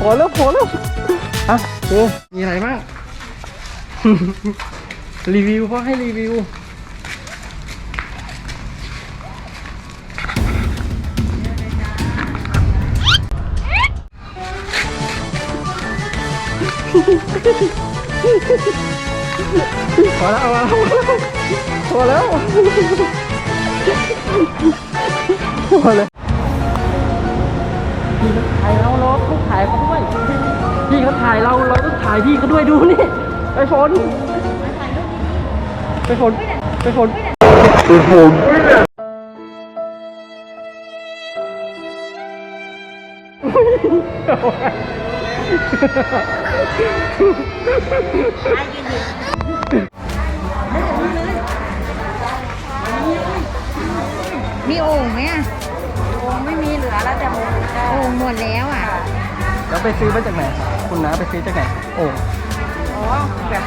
พอแล้วพอแล้วอะเอมีอะไรบ้างรีวิวพ่อให้รีวิวพอแล้วเอแล้วพอแล้ว พอแล้วพี่เขาถ่ายเราเราเขาถ่ายเขาด้วยพี่เขาถ่ายเราเราต้องถ่ายพี่เขาด้วยดูนี่ไปฝนไปฝนไปฝนไปฝนไปฝนมีโอ่งไหมอะโอ่ง ไม่มีเหลือแล้วแต่โอ่งหมดแล้วอะแล้วไปซื้อมาจากไหนคุณน้าไปซื้อจากไหนโอ้อ๋อแบบ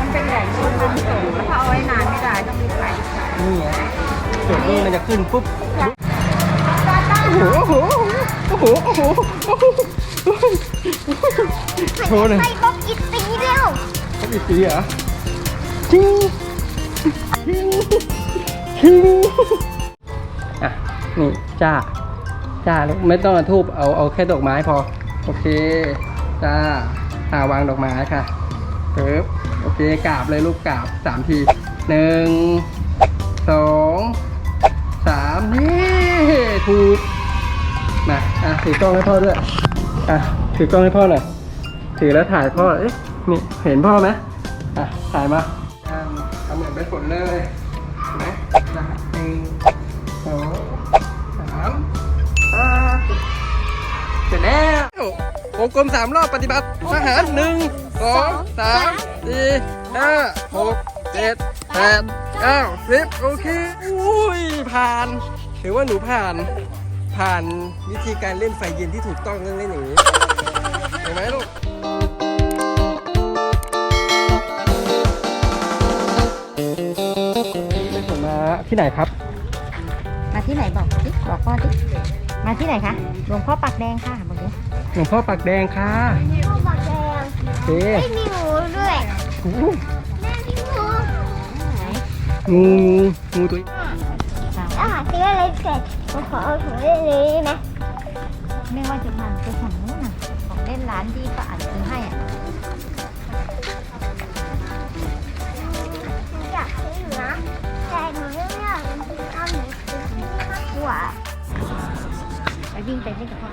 มันเป็นใหญ่ชุดมันสูงแล้วถ้าเอาไว้นานไม่ได้ต้องมีไข่นี่ไงจุดนี้มันจะขึ้นปุ๊บโอ้โหโอ้โหโอ้โหโอ้โหโชว์หน่อย ไปก็กินตีเดียวเขาอีกทีเหรอชิงชิงชิงอะ นี่ จ้า จ้าลูกไม่ต้องเอาทูบเอาเอาแค่ดอกไม้พอ โอเค จ้าอ่าวางดอกไม้ค่ะปึ๊บโอเคกราบเลยลูกกราบสามทีหนึ่งสองสามนี่ถูกมาอะถือกล้องให้พ่อด้วยอะถือกล้องให้พ่อหน่อยถือแล้วถ่ายพ่อเอ๊ะนี่เห็นพ่อไหมอะถ่ายมาอะทำเหมือนไปฝนเลย งกลมสามรอบปฏิบัติทหารหนึ่งสองสามสี่ห้าหกเจ็ดแปดเก้าสิบโอเคอุ้ยผ่านถือว่าหนูผ่าน ผ่านวิธีการเล่นไฟเย็นที่ถูกต้องเล่นอย่างนี้เห็นไหมลูกไปฝนมาที่ไหนครับ มาที่ไหนบอกสิบอกพ่อสิมาที่ไหนคะหลวงพ่อปักแดงค่ะ หลวงพ่อปากแดงค่ะพ่อบอกแดงโอเคไม่มีหมูด้วยอู้แม่มีหมูงูงูงูตัวอาหารซื้ออะไรเสร็จผมขอเอาถุงเล่นนี้นะ ไม่ว่าจะมันไปฝั่งนู้นน่ะของเล่นร้านที่ป้าอันซื้อให้อะอยากซื้ออยู่นะแต่หนูไม่อยากเอาหนูซื้อมากกว่าไปวิ่งไปเล่นกับพ่อ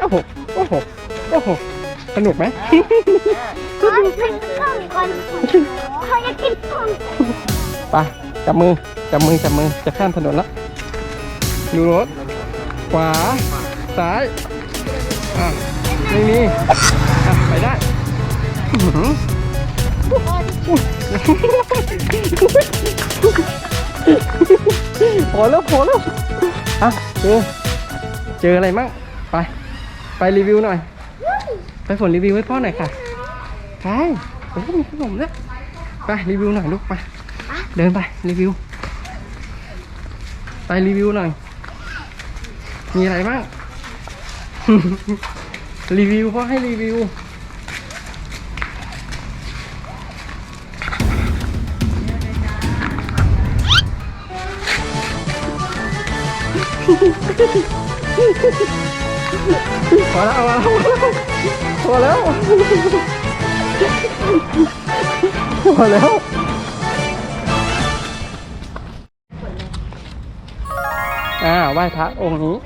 โอ้โห โอ้โห โอ้โห สนุกไหมเพราะมันก็มีคนเขาจะกินกุ้งไปจับมือ จับมือ จับมือ จะข้ามถนนแล้ว ดูรถ ขวา ซ้าย อะ ไม่มี อะ ไปได้อื้อหือพอแล้วพอแล้วอะเจอเจออะไรมั่ง ไป ไปรีวิวหน่อย ไปฝนรีวิวให้พ่อหน่อยค่ะ ไปโอ้มีขนมด้วยไปรีวิวหน่อยลูกไป เดินไปรีวิว ไปรีวิวหน่อย มีอะไรบ้าง รีวิวพ่อให้รีวิว พอแล้วเอาแล้วพอแล้วพอแล้วอ่าไหว้พระองค์นี้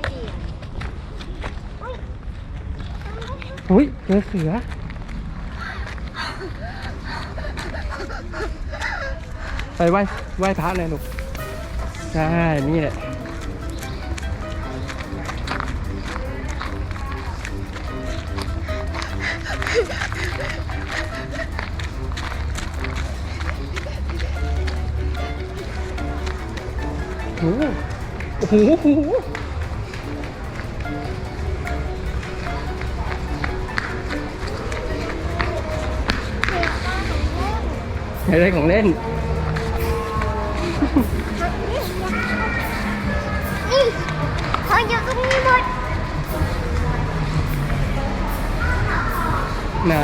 อุ้ยเจอเสือไปไหว้ไหว้พระเลยลูกใช่นี่แหละ โอ้โหโอ้โหโอ้โหอะไรของเล่นนี่นี่หมดไหน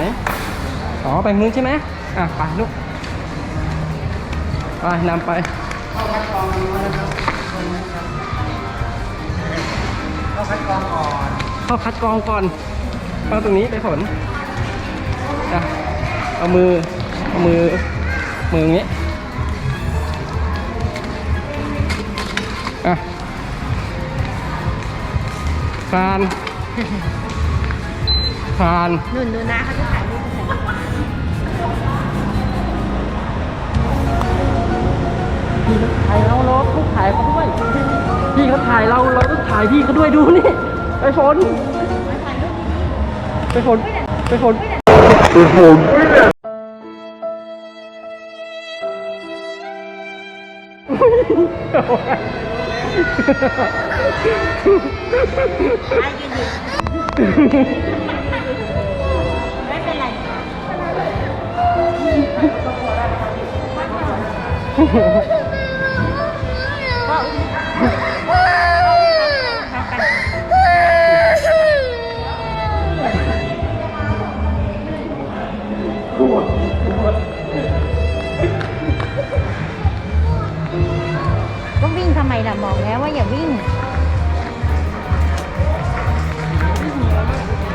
อ๋อ ไปนู้นใช่ไหมอะ ไปลูก ไปนำไป เข้าคัดกรองก่อนเข้าคัดกรองก่อนเข้าตรงนี้ไปฝนอะเอามือเอามือมืออย่างนี้อะคานคานนุ่นดูนะเขาจะถ่ายรูป พี่เขาถ่ายเราเราต้องถ่ายเขาด้วยพี่เขาถ่ายเราเราต้องถ่ายพี่เขาด้วยดูนี่ไปฝนไปฝนไปฝนไปฝนไม่เป็นไร ทำไมล่ะบอกแล้วว่าอย่าวิ่ง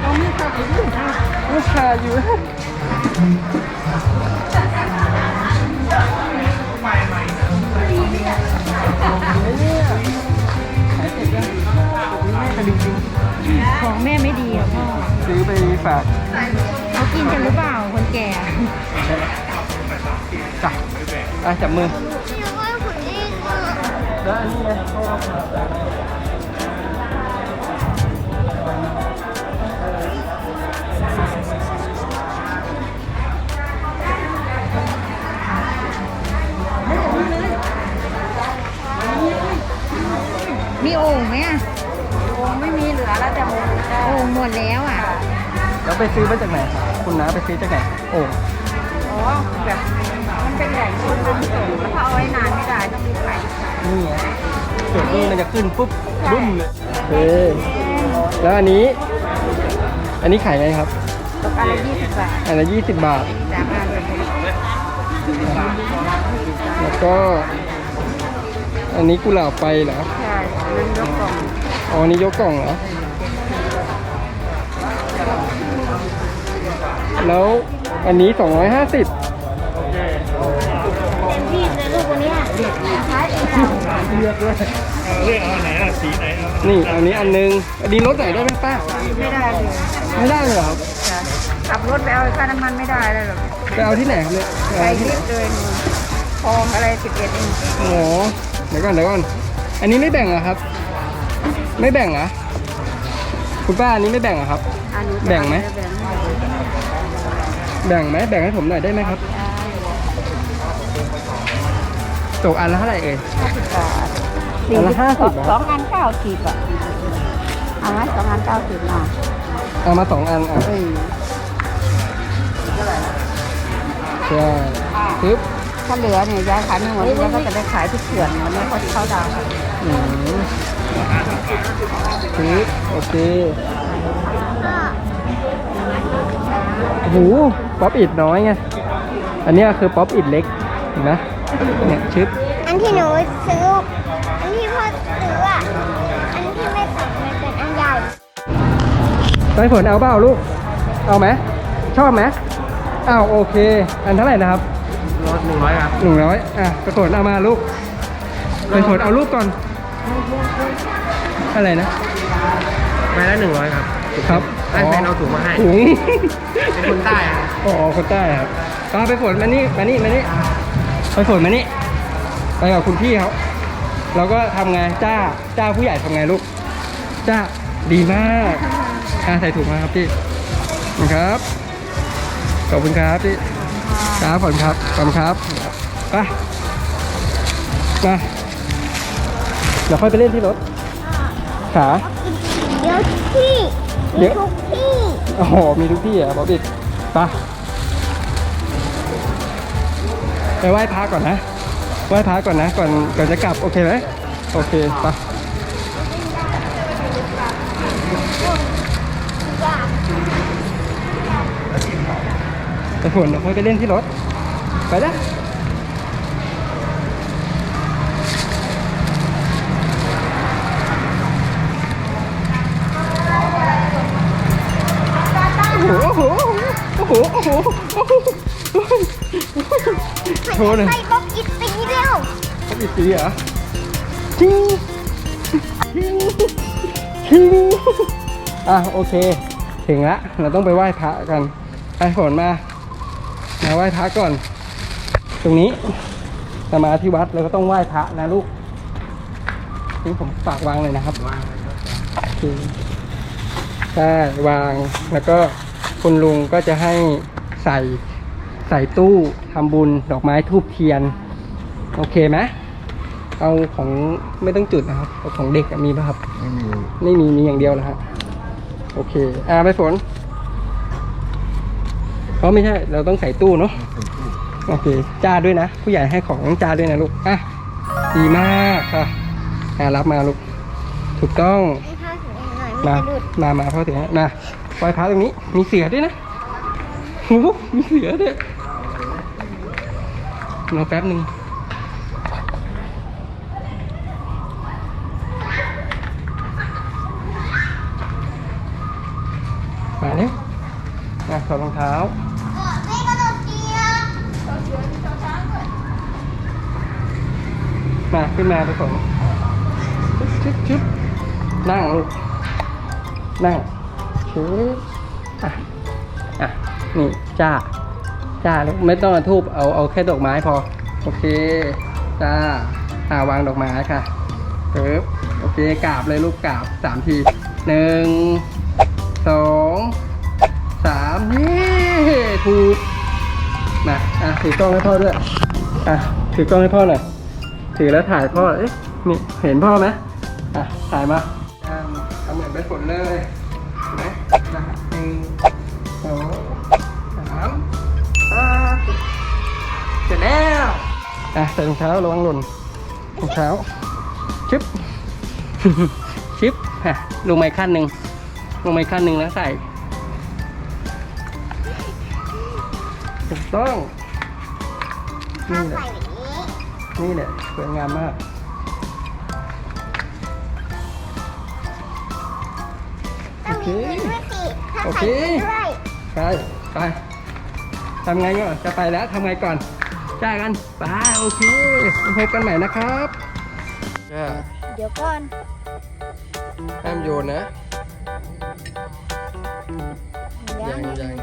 ต้องมีตัวไปวิ่งได้ลูกชายอยู่หายเจ็บยังแม่กระดิ่งจริงของแม่ไม่ดีอะพ่อ ซื้อไปฝากเขากินกันหรือเปล่าคนแก่ จ้ะอะจับมือ แล้วอันนี้ไงมีโอ่งไหมอะโอ่งไม่มีเหลือแล้วแต่โอ่งโอ่งหมดแล้วอะ แล้วไปซื้อมาจากไหนคุณน้าไปซื้อจากไหนโอ่งอ๋อแบบมันเป็นใหญ่คนมันสูงแล้วถ้าเอาไว้นานไม่ได้ต้องมีไข่ นี่ไงจุดนี้มันจะขึ้นปุ๊บบึ้มเลยโอเคแล้วอันนี้ อันนี้ขายไงครับตกอันละยี่สิบบาทอันละยี่สิบบาท สามอันเลยแล้วก็ อันนี้กุหลาบไฟเหรอ ใช่อันนั้นยกกล่องอ๋ออันนี้ยกกล่องเหรอ แล้วอันนี้ 250 เองค่ะเลือกด้วยเลือกเอาไหนอะสีไหนเอานี่อันนี้อันนึงอันนี้ลดไหนได้ไหมป้าไม่ได้เลยไม่ได้เลยเหรอครับจ้ะขับรถไปเอาค่าน้ำมันไม่ได้เลยหรอกไปเอาที่ไหนครับเนี่ยไปรีบเลยหนูทองอะไรสิบเอ็ดเองโอ้โหเดี๋ยวก่อนเดี๋ยวก่อนอันนี้ไม่แบ่งเหรอครับ ไม่แบ่งเหรอคุณป้าอันนี้ไม่แบ่งเหรอครับอันนี้แบ่งไหมแบ่งแบ่งไหมแบ่งให้ผมหน่อยได้ไหมครับ ตกอันละเท่าไหร่เอ่ยอันละ50เหรอสองอันเก้าสิบอะเอาไหมสองอันเก้าสิบมาเอามาสองอันอะเออใช่ปึ๊บถ้าเหลือเนี่ยยายขายไม่หมดยายก็จะไปขายที่เขื่อนวันนี้เขาเข้าดาวน์อืมปึ๊บโอเคโอ้โหป๊อปอิดน้อยไง อันเนี้ยคือป๊อปอิดเล็กเห็นไหมเนี่ยชึบอั นที่หนูซื้อ อันที่พ่อซื้ออะ อันที่ไม่ตัดมันเป็นอันใหญ่ไปฝนเอาเปล่าลูก เอาไหม ชอบไหมอ้าวโอเค อันเท่าไหร่นะครับรถหนึ่งร้อยครับหนึ่งร้อยอะไปฝนเอามาลูกไปฝนเอาลูกก่อน อะไรนะไปละหนึ่งร้อยครับครับให้แฟนเอาถุงมาให้ถุงเป็นคนใต้ครับอ๋อคนใต้ครับก็ไปฝนมานี่มานี่มานี่ไปฝนมานี่ไป กับคุณพี่เขาเราก็ทำไงจ้าจ้าผู้ใหญ่ทำไงลูก จ้าดีมากอ่าใส่ถุงมาครับพี่นะครับ ขอบคุณครับพี่ครับขอบคุณครับขอบคุณครับไปมาเดี๋ยวค่อยไปเล่นที่รถขา เดี๋ยวที่เดี๋ยว ทุกที่โอ้โห มีทุกที่อะบอบิดไปไปไหว้พระก่อนนะ ไหว้พระก่อนนะก่อนก่อนจะกลับโอเคไหมโอเคไปอยากไปฝนเดี๋ยวค่อยไปเล่นที่รถ ไปละโอ้โห โอ้โห โอ้โห โอ้โห โอ้โหโชว์หน่อยไปบอกกินตีเดียวเขาอีกสีเหรอชิงชิงชิงอะโอเค ถึงละ เราต้องไปไหว้พระกันไปฝนมา มาไหว้พระก่อน ตรงนี้จะมาที่วัดเราก็ต้องไหว้พระนะลูกนี่ผมฝากวางเลยนะครับโอเคใช่วางแล้วก็คุณลุงก็จะให้ใส่ ใส่ตู้ทำบุญดอกไม้ทูบเทียน โอเคไหมเอาของไม่ต้องจุดนะครับเอาของเด็กอะมีป่ะครับ ไม่มีไม่มีมีอย่างเดียวนะฮะโอเค อ่าไปฝนเพราะไม่ใช่ เราต้องใส่ตู้เนาะโอเคจ้าด้วยนะ ผู้ใหญ่ให้ของจ้าด้วยนะลูกอะดีมากค่ะอ่ารับมาลูกถูกต้องให้พ่อถึงเองหน่อยมามันจะหลุดมามาพ่อถึงแล้วมาไหว้พระตรงนี้มีเสือด้วยนะโอ้โหมีเสือด้วย รอแป๊บหนึ่งมาเนี่ยมาถอดรองเท้ามาขึ้นมาไปส่งชึบชึบชึบนั่งลูก นั่งชึบอะ อะ นี่ จ้า จ้าลูกไม่ต้องเอาทูบเอาเอาแค่ดอกไม้พอ โอเค จ้าอ่าวางดอกไม้ค่ะปึ๊บโอเคกราบเลยลูกกราบสามทีหนึ่งสองสามนี่ถูกมาอะถือกล้องให้พ่อด้วยอะถือกล้องให้พ่อหน่อยถือแล้วถ่ายพ่อเอ๊ะนี่เห็นพ่อไหมอะถ่ายมาอ่าทำเหมือนใบฝนเลย อะใส่รองเท้าระวังหล่นรองเท้าชึบชึบฮะลงไม้ขั้นหนึ่งลงไม้ขั้นหนึ่งแล้วใส่ถูกต้องถ้านี่แหละใส่แบบนี้นี่แหละสวยงามมากต้องมีเงินด้วยสิถ้าโอใส่เคเงินด้วยไปไปทำไงก่อนจะไปแล้วทำไงก่อน จ่ายกันไปโอเคพบกันใหม่นะครับจ้าเดี๋ยวก่อนห้ามโยนนะยังยัง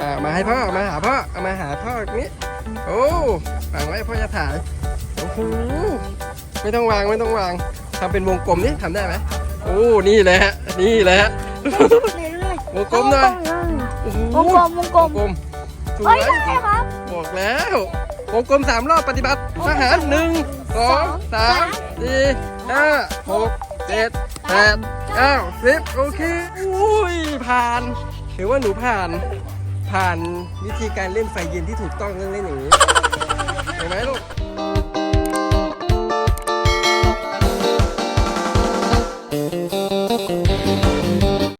อ่ามาให้พ่อมาหาพ่อเอามาหาพ่อแบบนี้โอ้วางไว้พ่อจะถ่ายโอ้โหไม่ต้องวางไม่ต้องวางทำเป็นวงกลมนี่ทำได้ไหมโอ้นี่แหละนี่แหละวงกลมหน่อยโอ้โหวงกลมวงกลมวงกลม สวเฮ้ยยใช่ครับ บอกแล้ววงกลมสามรอบปฏิบัติทหารหนึ่งสองสามสี่ห้าหกเจ็ดแปดเก้าสิบโอเคอุ้ยผ่านถือว่าหนูผ่าน ผ่านวิธีการเล่นไฟเย็นที่ถูกต้องต้องเล่นอย่างนี้เห็นไหมลูก